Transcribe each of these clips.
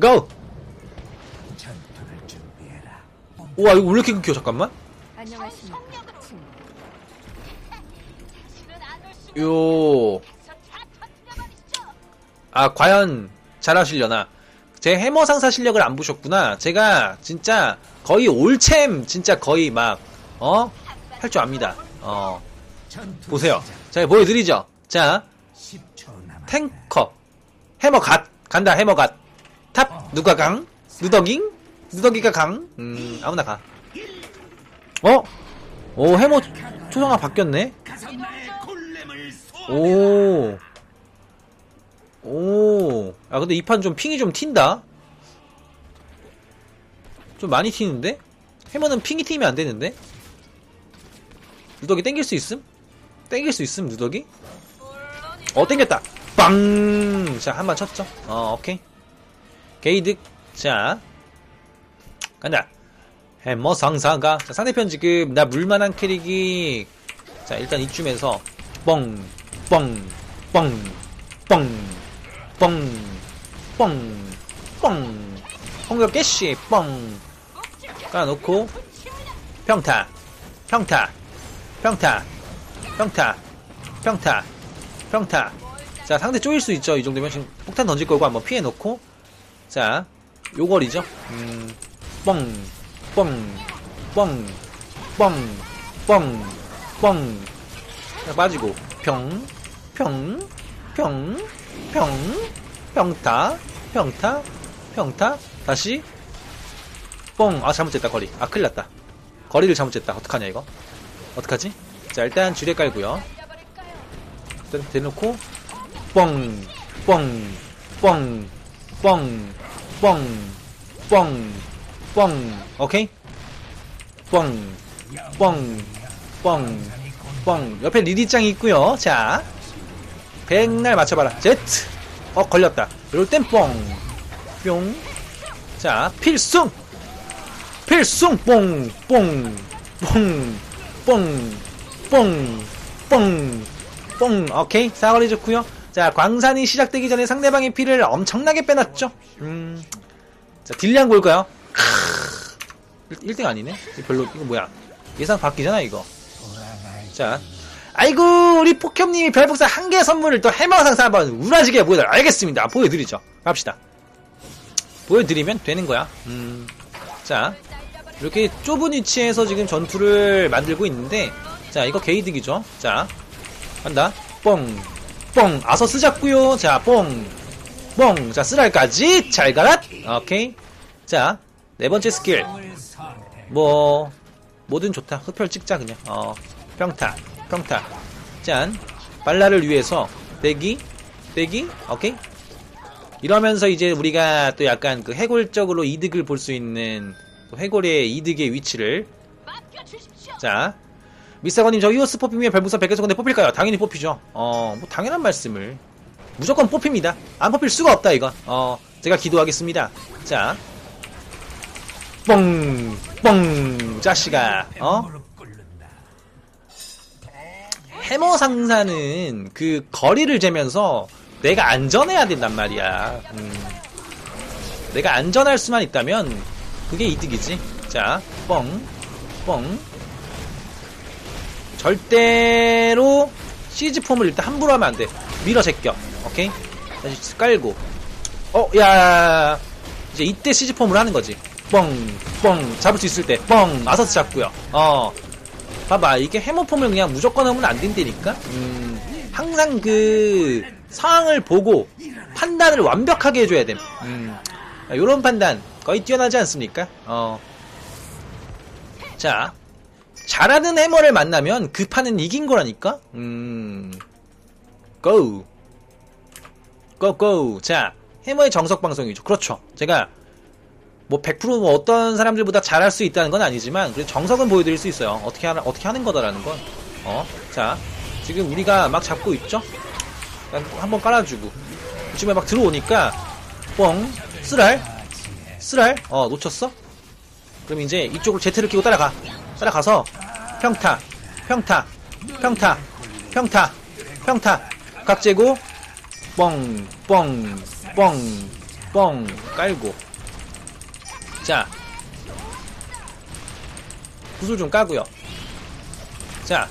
고! 우와 이거 왜 이렇게 끊겨 잠깐만? 안녕하십니까. 친. 요... 아 과연 잘하시려나? 제 해머 상사 실력을 안 보셨구나. 제가 진짜 거의 올챔 진짜 거의 막 어? 할 줄 압니다. 어. 보세요. 제가 보여드리죠? 자 탱커. 해머 갓. 간다 해머 갓 탑 누가 강? 누더깅? 누더기가 강? 음 아무나 가 어? 오 해머 초성화 바뀌었네 오. 오. 아, 근데 이 판 좀 핑이 좀 튄다? 좀 많이 튀는데? 해머는 핑이 튀면 안 되는데? 누더기 땡길 수 있음? 땡길 수 있음, 누더기? 어, 땡겼다! 빵! 자, 한 번 쳤죠? 어, 오케이. 게이득. 자. 간다. 해머 상사가. 자, 상대편 지금, 나 물만한 캐릭이. 자, 일단 이쯤에서. 뻥, 뻥, 뻥, 뻥, 뻥, 뻥, 뻥. 공격 개시, 뻥. 깔아놓고. 평타, 평타, 평타, 평타, 평타, 평타. 자, 상대 쪼일 수 있죠. 이 정도면 지금 폭탄 던질 거고 한번 피해놓고. 자, 요걸이죠. 음, 뻥, 뻥, 뻥, 뻥, 뻥, 뻥. 자, 빠지고. 평, 평, 평, 평, 평타, 평타, 평타. 다시. 뻥. 아, 잘못됐다, 거리. 아, 큰일 났다. 거리를 잘못됐다. 어떡하냐, 이거. 어떡하지? 자, 일단 주례 깔고요. 일단 대놓고. 뻥, 뻥, 뻥, 뻥, 뻥, 뻥, 뻥. 오케이? 뻥, 뻥, 뻥, 뻥. 옆에 리리짱이 있고요. 자, 백날 맞춰봐라. 제트. 어 걸렸다. 이럴 땐 뻥, 뿅. 자, 필승. 필승 뽕, 뽕, 뽕, 뽕, 뽕, 뽕, 뽕. 오케이. 사거리 좋고요. 자, 광산이 시작되기 전에 상대방의 피를 엄청나게 빼놨죠. 음. 자, 딜량 볼까요? 크. 1등 아니네? 별로, 이거 뭐야? 예상 바뀌잖아, 이거. 자. 아이고, 우리 폭협님이 별복사 한 개 선물을 또 해마상사 한번 우라지게 보여드려. 알겠습니다. 보여드리죠. 갑시다. 보여드리면 되는 거야. 음. 자. 이렇게 좁은 위치에서 지금 전투를 만들고 있는데, 자, 이거 게이득이죠. 자. 간다. 뻥. 뻥. 아서스 잡고요. 자, 뻥. 뻥. 자, 쓰랄까지. 잘 가라. 오케이. 자. 네 번째 스킬. 뭐, 뭐든 좋다. 흡혈 찍자, 그냥. 어. 평타. 평타. 짠. 발라를 위해서. 대기. 대기. 오케이. 이러면서 이제 우리가 또 약간 그 해골적으로 이득을 볼 수 있는 또 해골의 이득의 위치를 자 미사건님 저 이오스 뽑히면 별무사 100개 정도 뽑힐까요? 당연히 뽑히죠 어 뭐 당연한 말씀을 무조건 뽑힙니다 안 뽑힐 수가 없다 이건 어 제가 기도하겠습니다 자 뻥, 뻥, 자식아, 어? 해머 상사는 그 거리를 재면서 내가 안전해야 된단 말이야. 음. 내가 안전할 수만 있다면 그게 이득이지. 자, 뻥, 뻥. 절대로 시즈 폼을 일단 함부로 하면 안 돼. 밀어 제껴. 오케이? 다시 깔고. 어, 야. 이제 이때 시즈 폼을 하는 거지. 뻥, 뻥. 잡을 수 있을 때. 뻥. 아서스 잡고요. 어. 봐봐. 이게 해머폼을 그냥 무조건 하면 안 된다니까? 음. 항상 그 상황을 보고 판단을 완벽하게 해줘야 됨. 음. 요런 판단 거의 뛰어나지 않습니까? 어. 자. 잘하는 해머를 만나면 그 판은 이긴 거라니까? 음. 고. 고, 고. 자. 해머의 정석 방송이죠. 그렇죠. 제가 뭐 100%뭐 어떤 사람들보다 잘할 수 있다는 건 아니지만 그래도 정석은 보여드릴 수 있어요. 어떻게 하나 어떻게 하는 거다라는 건. 어, 자 지금 우리가 막 잡고 있죠. 한번 깔아주고 지금 막 들어오니까 뻥 쓰랄 쓰랄 어 놓쳤어? 그럼 이제 이쪽으로 제트를 끼고 따라가 따라가서 평타 평타 평타 평타 평타. 각재고 뻥뻥뻥 뻥. 뻥 깔고. 자. 구슬 좀 까고요. 자.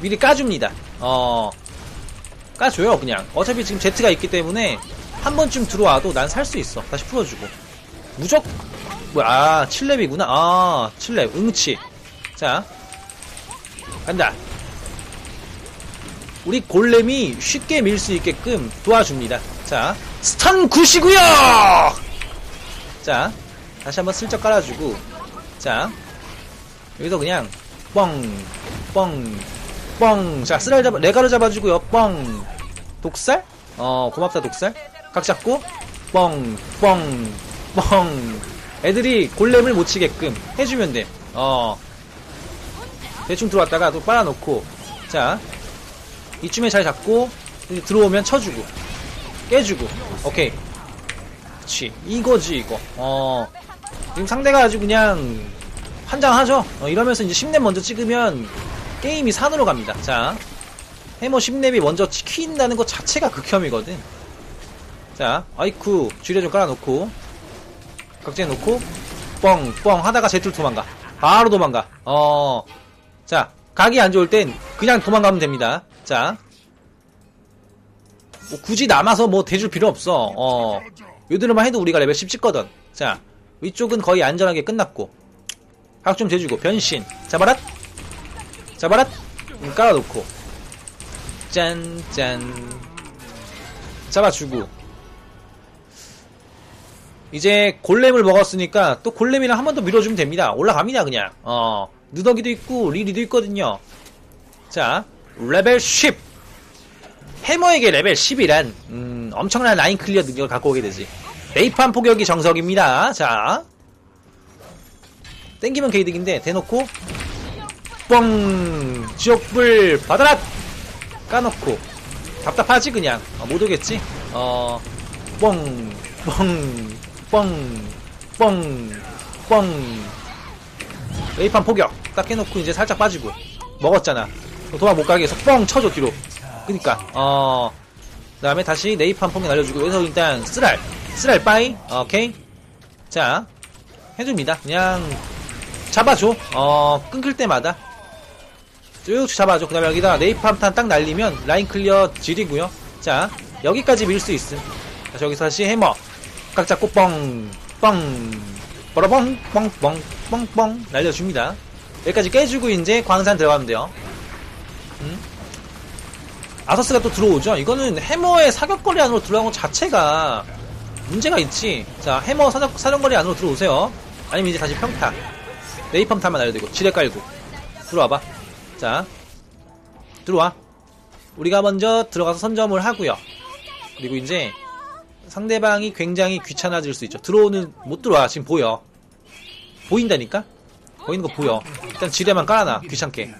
미리 까줍니다. 어. 까줘요 그냥. 어차피 지금 Z가 있기 때문에 한 번쯤 들어와도 난 살 수 있어. 다시 풀어주고. 무적 뭐야 아 7렙이구나. 아 7렙. 응치. 자 간다. 우리 골렘이 쉽게 밀 수 있게끔 도와줍니다. 자 스턴 굿이구요 자 다시 한번 슬쩍 깔아주고 자 여기서 그냥 뻥 뻥 뻥 자 쓰랄 잡아 레가를 잡아주고요. 뻥. 독살? 어 고맙다 독살. 각 잡고 뻥 뻥 뻥. 애들이 골렘을 못 치게끔 해주면 돼 어 대충 들어왔다가 또 빨아놓고 자 이쯤에 잘 잡고 들어오면 쳐주고 깨주고. 오케이. 그치. 이거지 이거. 어. 지금 상대가 아주 그냥 환장하죠? 어, 이러면서 이제 10렙 먼저 찍으면 게임이 산으로 갑니다. 자 해머 10렙이 먼저 치킨다는 것 자체가 극혐이거든. 자 아이쿠 쥐레 좀 깔아놓고 각지에 놓고 뻥뻥 하다가 제틀 도망가. 바로 도망가. 어 자, 각이 안 좋을 땐 그냥 도망가면 됩니다. 자. 뭐 굳이 남아서 뭐 대줄 필요 없어. 어. 요들만 해도 우리가 레벨 10 찍거든. 자. 위쪽은 거의 안전하게 끝났고. 각 좀 대주고. 변신. 잡아라. 잡아라. 음, 깔아놓고. 짠, 짠. 잡아주고. 이제 골렘을 먹었으니까 또 골렘이랑 한 번 더 밀어주면 됩니다. 올라갑니다, 그냥. 어. 누더기도 있고 리리도 있거든요. 자, 레벨 10. 해머에게 레벨 10이란 음, 엄청난 라인 클리어 능력을 갖고 오게 되지. 네이판 포격이 정석입니다. 자, 땡기면 게이득인데 대놓고 뻥 지옥불 받아라 까놓고 답답하지 그냥 어, 못 오겠지. 어, 뻥, 뻥, 뻥, 뻥, 뻥. 레이판 포격 딱 해놓고 이제 살짝 빠지고. 먹었잖아. 도망 못 가게 해서 뻥 쳐줘 뒤로. 그니까. 어. 그다음에 다시 네이판 포격 날려주고 여기서 일단 쓰랄. 쓰랄 빠이. 오케이. 자 해줍니다. 그냥 잡아줘. 어 끊길 때마다. 쭉 잡아줘. 그 다음에 여기다 네이팜탄 딱 날리면 라인 클리어 질이고요. 자 여기까지 밀 수 있음. 다시 여기서 다시 해머. 각 잡고 뻥뻥 뻐러뻥 뻥뻥 뻥뻥 날려줍니다. 여기까지 깨주고 이제 광산 들어가면 돼요. 음? 아서스가 또 들어오죠. 이거는 해머의 사격거리 안으로 들어간 것 자체가 문제가 있지. 자, 해머 사격, 사령거리 안으로 들어오세요. 아니면 이제 다시 평타. 네이펌 타만 날려되고 지뢰 깔고 들어와봐. 자, 들어와. 우리가 먼저 들어가서 선점을 하고요. 그리고 이제 상대방이 굉장히 귀찮아질 수 있죠. 들어오는 못 들어와 지금 보여. 보인다니까? 보이는 거 보여. 일단 지뢰만 깔아놔 귀찮게.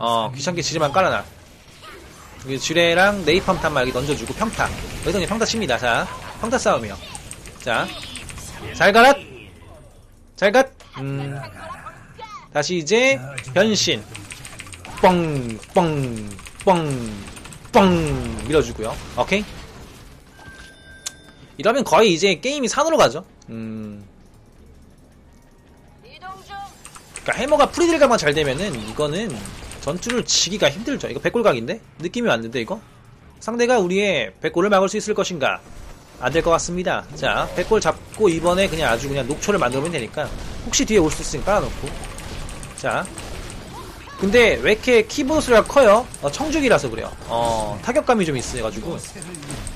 어 귀찮게 지뢰만 깔아놔. 여기 지뢰랑 네이팜탄만 여기 던져주고 평타. 여기서 그냥 평타 칩니다. 자 평타 싸움이요. 자잘 가라. 잘 갓. 음. 다시 이제 변신. 뻥, 뻥, 뻥, 뻥 밀어주고요. 오케이. 이러면 거의 이제 게임이 산으로 가죠. 음. 그러니까 해머가 프리딜가만 잘 되면은 이거는 전투를 지기가 힘들죠. 이거 백골각인데? 느낌이 왔는데 이거? 상대가 우리의 백골을 막을 수 있을 것인가? 안 될 것 같습니다. 자, 백골 잡고 이번에 그냥 아주 그냥 녹초를 만들면 되니까 혹시 뒤에 올 수 있으니까 깔아놓고 자, 근데 왜 이렇게 키보드 소리가 커요? 어, 청죽이라서 그래요. 어, 타격감이 좀 있어가지고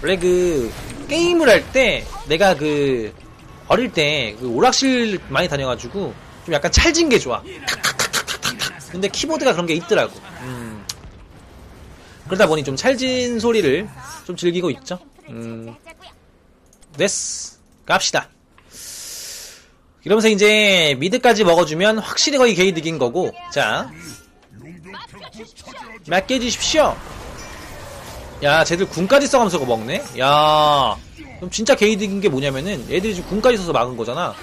원래 그 게임을 할 때 내가 그 어릴 때 그 오락실 많이 다녀가지고 좀 약간 찰진 게 좋아. 근데 키보드가 그런 게 있더라고. 음. 그러다 보니 좀 찰진 소리를 좀 즐기고 있죠. 음. 됐어. 갑시다. 이러면서 이제 미드까지 먹어주면 확실히 거의 게이득인 거고 자몇개 주십시오 야 쟤들 군까지 써가면서 그거 먹네 야 그럼 진짜 게이득인 게 뭐냐면은 애들이 지금 군까지 써서 막은 거잖아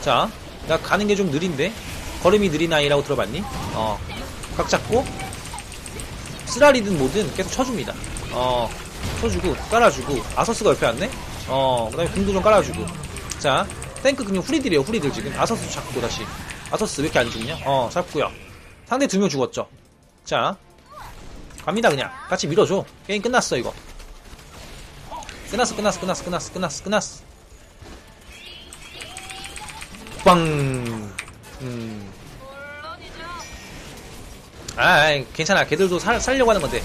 자 나 가는 게 좀 느린데? 걸음이 느린 아이라고 들어봤니? 어 각 잡고 쓰라리든 뭐든 계속 쳐줍니다. 어. 쳐주고 깔아주고. 아서스가 옆에 왔네? 어. 그 다음에 궁도 좀 깔아주고. 자 탱크 그냥 후리들이에요 후리들 지금. 아서스 잡고 다시. 아서스 왜 이렇게 안 죽냐? 어 잡고요. 상대 두 명 죽었죠? 자 갑니다 그냥. 같이 밀어줘. 게임 끝났어 이거. 끝났어 끝났어 끝났어 끝났어 끝났어 끝났어 빵 음. 아, 괜찮아. 걔들도 살, 살려고 하는 건데.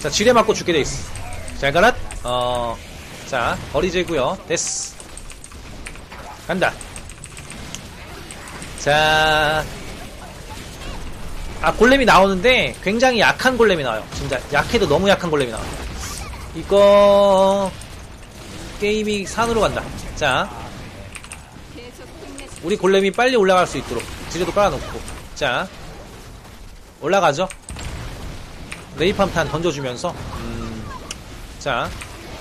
자, 지뢰 맞고 죽게 돼 있어. 잘 가라. 어, 자, 거리제고요 됐어. 간다. 자, 아, 골렘이 나오는데 굉장히 약한 골렘이 나와요. 진짜 약해도 너무 약한 골렘이 나와요. 이거 게임이 산으로 간다. 자. 우리 골렘이 빨리 올라갈 수 있도록 지뢰도 깔아놓고. 자 올라가죠? 레이팜탄 던져주면서 음, 자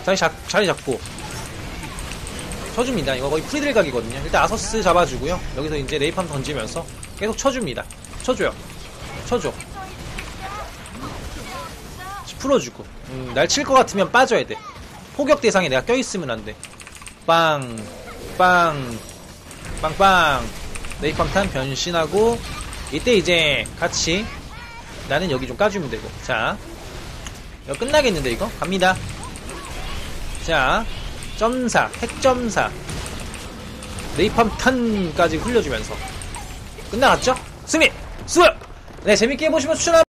자리, 잡, 자리 잡고. 쳐줍니다. 이거 거의 프리들 각이거든요. 일단 아서스 잡아주고요. 여기서 이제 레이팜 던지면서 계속 쳐줍니다. 쳐줘요. 쳐줘. 풀어주고. 음, 날칠 것 같으면 빠져야 돼. 포격 대상에 내가 껴있으면 안돼. 빵, 빵, 빵빵. 네이팜탄 변신하고 이때 이제 같이 나는 여기 좀 까주면 되고. 자. 이거 끝나겠는데 이거? 갑니다. 자. 점사 핵점사. 네이팜탄까지 흘려주면서. 끝나갔죠? 승리! 수네 재밌게 해보시면 추천합니다